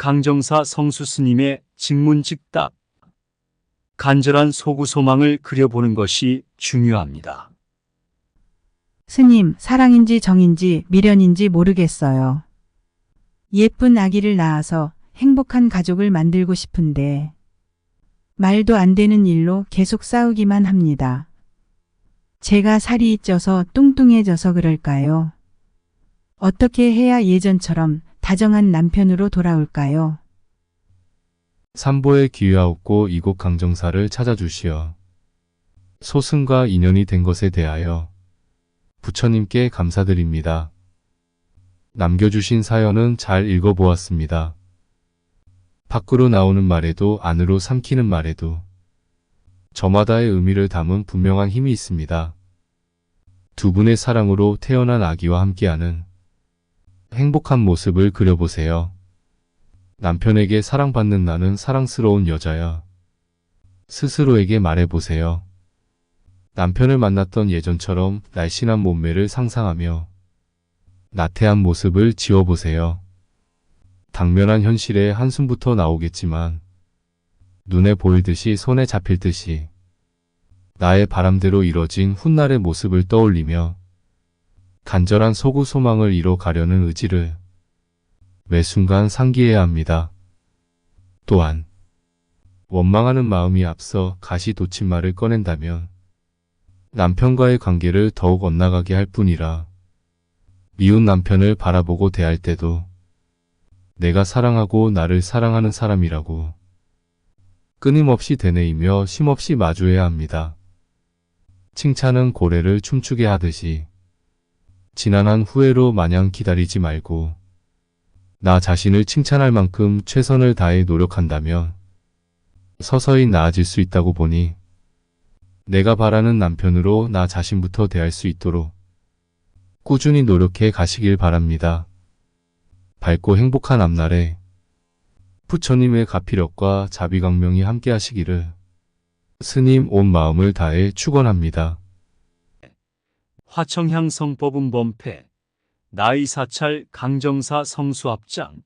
강정사 성수 스님의 직문직답. 간절한 소구 소망을 그려보는 것이 중요합니다. 스님, 사랑인지 정인지 미련인지 모르겠어요. 예쁜 아기를 낳아서 행복한 가족을 만들고 싶은데, 말도 안 되는 일로 계속 싸우기만 합니다. 제가 살이 쪄서 뚱뚱해져서 그럴까요? 어떻게 해야 예전처럼 다정한 남편으로 돌아올까요? 삼보에 기회하옵고 이곳 강정사를 찾아주시어 소승과 인연이 된 것에 대하여 부처님께 감사드립니다. 남겨주신 사연은 잘 읽어보았습니다. 밖으로 나오는 말에도 안으로 삼키는 말에도 저마다의 의미를 담은 분명한 힘이 있습니다. 두 분의 사랑으로 태어난 아기와 함께하는 행복한 모습을 그려보세요. 남편에게 사랑받는 나는 사랑스러운 여자야. 스스로에게 말해보세요. 남편을 만났던 예전처럼 날씬한 몸매를 상상하며 나태한 모습을 지워보세요. 당면한 현실에 한숨부터 나오겠지만 눈에 보일 듯이 손에 잡힐 듯이 나의 바람대로 이뤄진 훗날의 모습을 떠올리며 간절한 소구 소망을 이뤄가려는 의지를 매 순간 상기해야 합니다. 또한 원망하는 마음이 앞서 가시 돋친 말을 꺼낸다면 남편과의 관계를 더욱 엇나가게 할 뿐이라 미운 남편을 바라보고 대할 때도 내가 사랑하고 나를 사랑하는 사람이라고 끊임없이 되뇌이며 쉼없이 마주해야 합니다. 칭찬은 고래를 춤추게 하듯이 지난한 후회로 마냥 기다리지 말고 나 자신을 칭찬할 만큼 최선을 다해 노력한다면 서서히 나아질 수 있다고 보니 내가 바라는 남편으로 나 자신부터 대할 수 있도록 꾸준히 노력해 가시길 바랍니다. 밝고 행복한 앞날에 부처님의 가피력과 자비광명이 함께 하시기를 스님 온 마음을 다해 축원합니다. 화청향 성법은 범패. 나이 사찰 강정사 성수 합장.